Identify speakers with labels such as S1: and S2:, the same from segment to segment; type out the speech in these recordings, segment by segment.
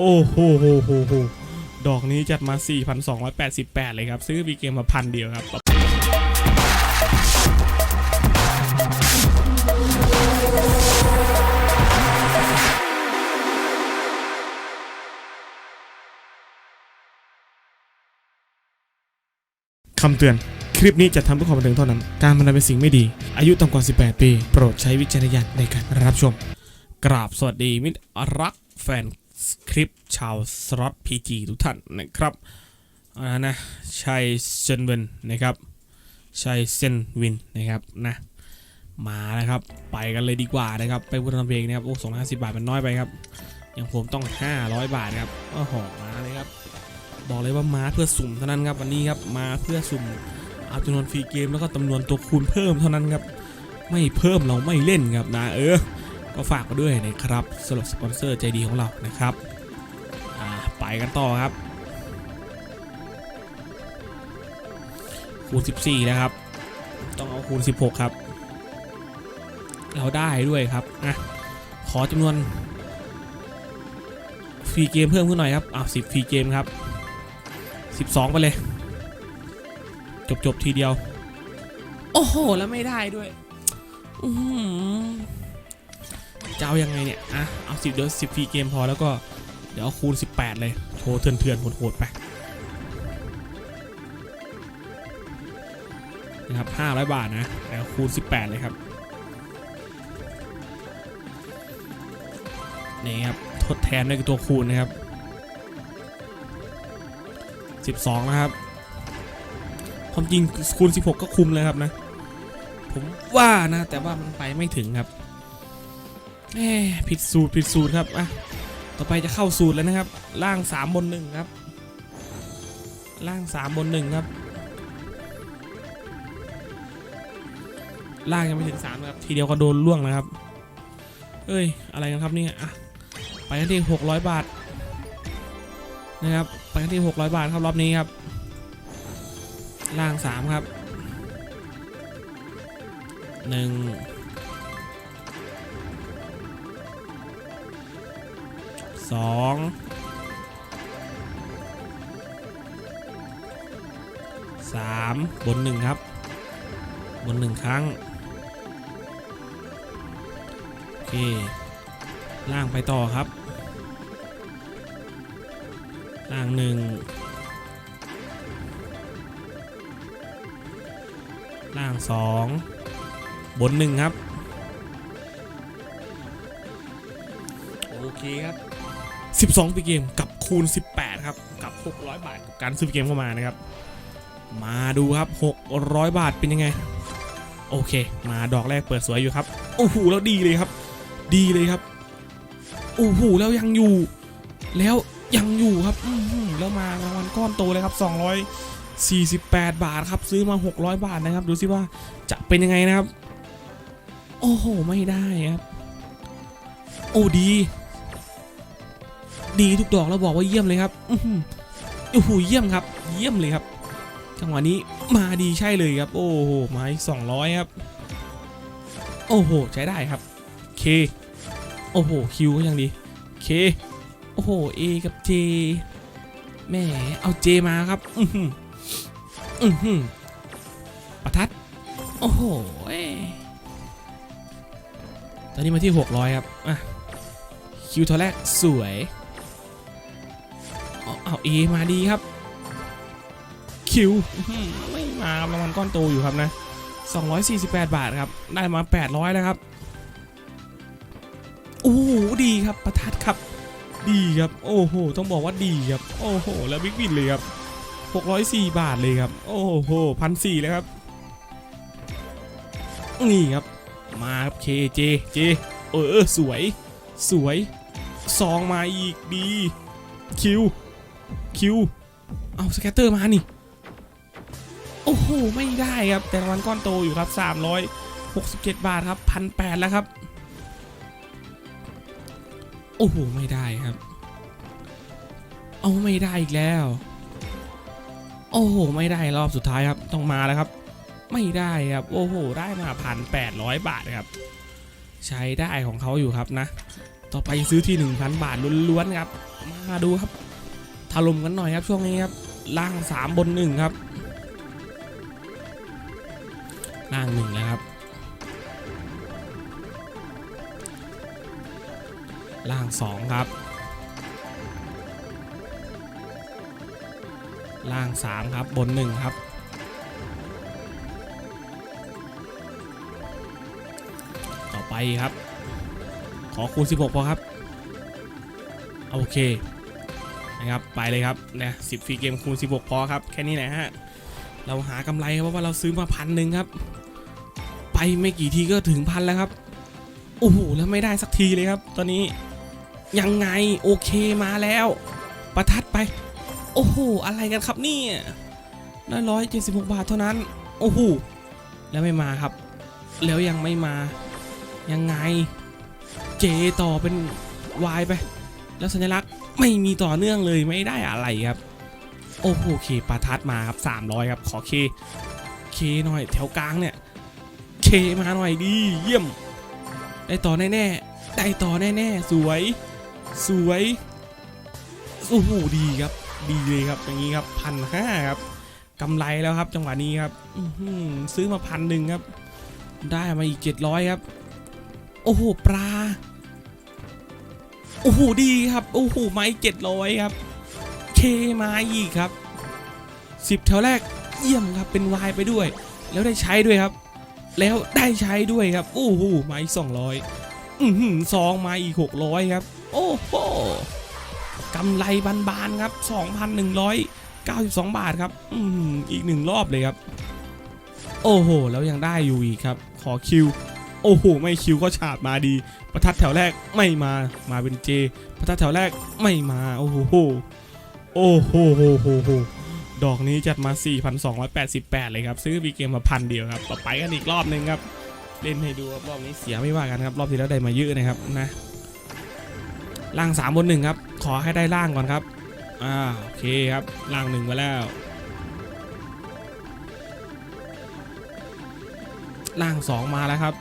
S1: โอ้โหโหโหโหดอกนี้จัดมา 4,288 เลยครับ ซื้อวีเกมมาพันเดียวครับ คำเตือน คลิปนี้จะทำเพื่อความบันเทิงเท่านั้น การพนันเป็นสิ่งไม่ดี อายุต่ำกว่า 18 ปี โปรดใช้วิจารณญาณในการรับชม กราบสวัสดีมิตรรักแฟน คลิปชาวสล็อตพีจีทุกท่านนะครับอ่านะชัยเซนเวนนะครับชัยเซนวินนะครับนะมาแล้วครับ ไปกันเลยดีกว่านะครับ ไปบุญทำเพลงนะครับ โอ้สองห้าสิบบาทมันน้อยไปครับอย่างผมต้อง 500 บาทครับโอ้โหมาเลยครับ บอกเลยว่ามาเพื่อสุ่มเท่านั้นครับวันนี้ครับมาเพื่อสุ่มเอาจำนวนฟรีเกมแล้วก็จำนวนตัวคูณเพิ่มเท่านั้นครับ ไม่เพิ่มเราไม่เล่นครับนะเออ ก็ฝากมาด้วยนะครับสำหรับสปอนเซอร์ใจดีของเรานะครับไปกันต่อครับคูณ 14 นะครับ ต้องเอาคูณ 16 ครับ เราได้ด้วยครับอะขอจำนวนฟรีเกมเพิ่มขึ้นหน่อยครับอ้าว10ฟรีเกมครับ 12 ไปเลย จบ ๆ ทีเดียว โอ้โห แล้วไม่ได้ด้วย อื้อหือ จะเอายังไงเนี่ย อะ เอาสิบเดี๋ยวสิบฟรีเกมพอแล้วก็ เดี๋ยวเอาคูณ 18 เลยโชว์เถื่อนเถื่อนๆโหดๆไปนะครับ500 บาทนะแล้วคูณ 18 เลยครับ นี่ครับ ทดแทนด้วยตัวคูณนะครับ 12 นะครับ ความจริงคูณ 16 ก็คุมเลยครับนะ ผมว่านะ แต่ว่ามันไปไม่ถึงครับ แหมผิดสูตรผิดสูตรครับอะต่อไปจะเข้าสูตรแล้วนะครับ ล่าง3บน1ครับ ล่าง3บน1ครับ ล่างยังไม่ถึง3ครับ ทีเดียวก็โดนล่วงนะครับ เอ้ย อะไรกันครับเนี่ยอะไปกันที่600บาท นะครับ ไปกันที่600บาทครับรอบนี้ครับ ล่าง3ครับหนึ่ง สองสามบนหนึ่งครับ บนหนึ่งครั้ง โอเค ล่างไปต่อครับ ล่างหนึ่งล่างสองบนหนึ่งครับ โอเคครับ 12ปีเกมกับคูณ 18 ครับ กับ 600 บาทกับการซื้อเกมเข้ามานะครับ มาดูครับ 600 บาทเป็นยังไง โอเค มาดอกแรกเปิดสวยอยู่ครับ โอ้โหแล้วดีเลยครับ ดีเลยครับ โอ้โหแล้วยังอยู่ แล้วยังอยู่ครับอืแล้วมารางวัลก้อนโตเลยครับ 248 บาทครับ ซื้อมา 600 บาทนะครับ ดูสิว่าจะเป็นยังไงนะครับ โอ้โห ไม่ได้ครับ โอ้ดี ดีทุกดอกแล้วบอกว่าเยี่ยมเลยครับอือหือโอ้โหเยี่ยมครับ เยี่ยมเลยครับจังหวะนี้มาดีใช่เลยครับ โอ้โหไมาอีกสองร้อยครับ โอ้โห ใช้ได้ครับเคโอ้โหคิวก็ยังดีเคโอ้โห A กับ J แหม่เอาเจมาครับ อือหืออือหือประทัด โอ้โหตอนนี้มาที่ 600 ครับ อะ คิวตัวแรกสวย เอาเอมาดีครับ คิวไม่มาครับรางวัลก้อนโตอยู่ครับนะ 248 บาทครับ ได้มา 800 แล้วครับโอ้โหดีครับประทัดครับ ดีครับ โอ้โห ต้องบอกว่าดีครับ โอ้โห แล้วบิ๊กบินเลยครับ 604 บาทเลยครับ โอ้โหพันสี่เลยครับ นี่ครับ มาครับเคเจเจเออสวย สวยซองมาอีกดีคิว คิว เอาสแกตเตอร์มานี่ โอ้โห ไม่ได้ครับ แต่รางวัลก้อนโตอยู่ครับ 367 บาทครับพันแปดแล้วครับ โอ้โห ไม่ได้ครับ เอาไม่ได้อีกแล้ว โอ้โห ไม่ได้รอบสุดท้ายครับ ต้องมาแล้วครับ ไม่ได้ครับ โอ้โห ได้มาพันแปดร้อยบาทครับ ใช้ได้ของเขาอยู่ครับนะ ต่อไปซื้อที่ 1,000 บาทล้วนๆครับ มาดูครับ ถล่มกันหน่อยครับช่วงนี้ครับล่าง 3 บน 1 ครับล่าง1นะครับ ล่าง 2 ครับ ล่าง 3 ครับบน 1 ครับ ต่อไปครับ ขอคูณ 16 พอครับ โอเค นะครับไปเลยครับนี่ย10ฟรีเกมคูณ 16 พอครับ แค่นี้แหละฮะ เราหากำไรครับเพราะว่าเราซื้อมาพันหนึ่งครับ ไปไม่กี่ทีก็ถึงพันแล้วครับโอ้โหแล้วไม่ได้สักทีเลยครับ ตอนนี้ยังไงโอเคมาแล้ว ประทัดไป โอ้โหอะไรกันครับเนี่ยน้อยร้อยเจ็ดสิบหกบาทเท่านั้น โอ้โหแล้วไม่มาครับ แล้วยังไม่มา ยังไง เจต่อเป็น Y ไป แล้วสัญลักษณ์ ไม่มีต่อเนื่องเลยไม่ได้อะไรครับ โอ้โหเคปาทัดมาครับ 300 ครับ ขอเค เคหน่อยแถวกลางเนี่ย เคมาหน่อยดีเยี่ยม ได้ต่อแน่ๆ ได้ต่อแน่ๆ สวย สวย โอ้โหดีครับ ดีเลยครับ อย่างนี้ครับพันห้าครับกำไรแล้วครับ จังหวะนี้ครับซื้อมาพันหนึ่งครับ ได้มาอีก700ครับ โอ้โหปลา โอ้โหดีครับโอ้โหไม้เจ็ดร้อยครับเคมาอีกครับสิบแถวแรกเยี่ยมครับเป็นวายไปด้วย แล้วได้ใช้ด้วยครับ แล้วได้ใช้ด้วยครับโอ้โหไม้สองร้อยอือหือซองมาอีกหกร้อยครับ โอ้โหกำไรบานๆครับสองพันหนึ่งร้อยเก้าสิบสองบาทครับ อือหืออีกหนึ่งรอบเลยครับ โอ้โห แล้วยังได้อยู่อีกครับ ขอคิว โอ้โห ไม่คิวก็ฉาบมาดี ประทัดแถวแรกไม่มา มาเป็นเจ ประทัดแถวแรกไม่มา โอ้โห โอ้โหโหโหโหดอกนี้จัดมา 4,288 เลยครับ ซื้อวีเกมมาพันเดียวครับ ต่อไปกันอีกรอบหนึ่งครับ เล่นให้ดูครับรอบนี้เสียไม่ว่ากันครับ รอบที่แล้วได้มาเยอะนะครับนะ ล่าง3บน1ครับ ขอให้ได้ล่างก่อนครับ อ่า โอเคครับ ล่างหนึ่งมาแล้วล่าง 2 มาแล้วครับ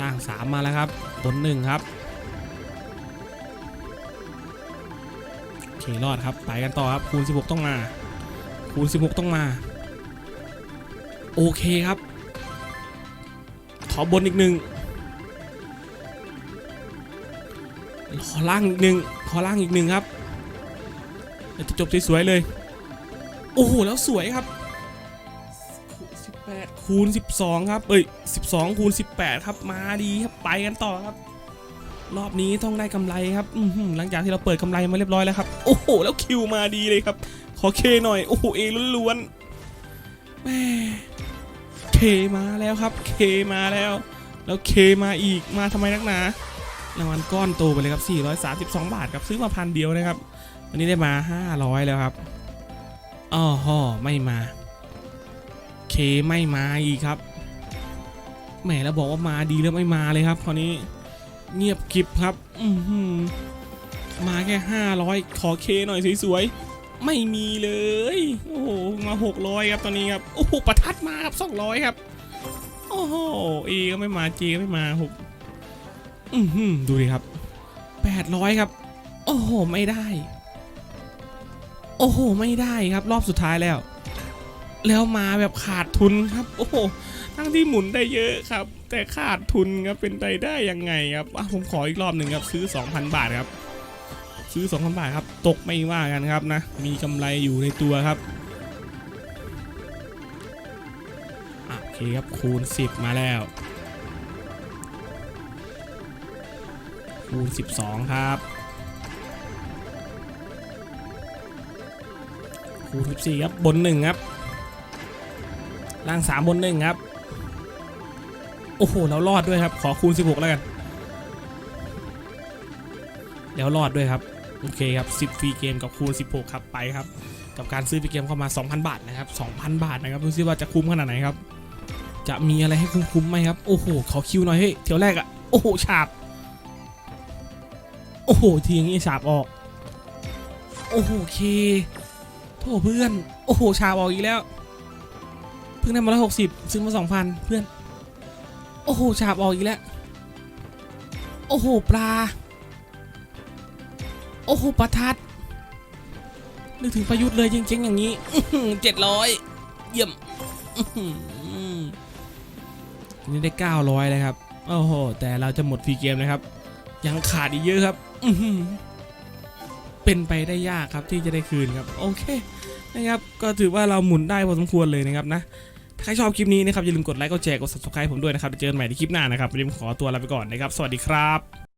S1: ล่าง3มมาแล้วครับบน1ครับโอเครอดครับไปกันต่อครับคูณ 16 ต้องมา คูณ 16 ต้องมา โอเคครับ ขอบนอีกหนึ่งขอล่างอีกหนึ่งขอล่างอีกหนึ่งครับจะจบสวยๆเลย โอ้โห แล้วสวยครับ 18คูณ12 ครับ เอ้ย 12คูณ18 ครับ มาดีครับ ไปกันต่อครับ รอบนี้ต้องได้กำไรครับอืหลังจากที่เราเปิดกำไรมาเรียบร้อยแล้วครับ โอ้โห แล้วคิวมาดีเลยครับ ขอเคหน่อย โอ้โห เอล้วนๆแม่เคมาแล้วครับ เคมาแล้ว แล้วเคมาอีก มาทำไมนักหนารางวัลก้อนโตไปเลยครับ 432 บาทครับ ซื้อมาพันเดียวนะครับ วันนี้ได้มา 500 แล้วครับอ้อห่อไม่มา เคไม่มาอีกครับแหมแล้วบอกว่ามาดีแล้วไม่มาเลยครับคราวนี้เงียบกริบครับ อืมาแค่ 500 ขอเคหน่อยสวยๆ ไม่มีเลย โอ้โห มา 600 ครับตอนนี้ครับ โอ้โห ประทัดมาครับ 200 ครับ โอ้โห เอก็ไม่มาเจก็ไม่มาหกอือหือดูดิครับ 800 ครับ โอ้โห ไม่ได้ โอ้โห ไม่ได้ครับ รอบสุดท้ายแล้ว แล้วมาแบบขาดทุนครับ โอ้โหทั้งที่หมุนได้เยอะครับ แต่ขาดทุนครับเป็นไปได้ยังไงครับผมขออีกรอบหนึ่งครับซื้อ 2,000 บาทครับ ซื้อ 2,000 บาทครับ ตกไม่ว่ากันครับนะ มีกำไรอยู่ในตัวครับโอเคครับคูณ 10 มาแล้ว คูณ 12 ครับ คูณ 14 ครับบน1ครับ ล่าง3บน1ครับ โอ้โหแล้วรอดด้วยครับ ขอคูณ 16 แล้วกัน แล้วรอดด้วยครับ โอเคครับ 10 ฟรีเกมกับคูณ 16 ครับไปครับ กับการซื้อฟรีเกมเข้ามา 2,000 บาทนะครับ 2,000 บาทนะครับดูซิว่าจะคุ้มขนาดไหนครับ จะมีอะไรให้คุ้มๆไหมครับ โอ้โห ขอคิวหน่อยเฮ้ยเที่ยวแรกอะโอ้โหฉาบ โอ้โห ทีอย่างงี้ฉาบออก โอ้โหเคโถเพื่อน โอ้โห ฉาบออกอีกแล้ว เพิ่งได้มาร้อยหกสิบซื้อมาสองพันเพื่อน โอ้โหฉาบออกอีกแล้ว โอ้โหปลา โอ้โหประทัด นึกถึงประยุทธ์เลยจริงๆอย่างนี้เจ็ดร้อยเยี่ยมนี่ได้เก้าร้อยเลยครับ โอ้โห แต่เราจะหมดฟรีเกมนะครับ ยังขาดอีกเยอะครับเป็นไปได้ยากครับที่จะได้คืนครับ โอเค นะครับก็ถือว่าเราหมุนได้พอสมควรเลยนะครับนะถ้าใครชอบคลิปนี้นะครับอย่าลืมกดไลค์กดแชร์กด subscribe ผมด้วยนะครับเจอกันใหม่ในคลิปหน้านะครับวันนี้ผมขอตัวลาไปก่อนนะครับสวัสดีครับ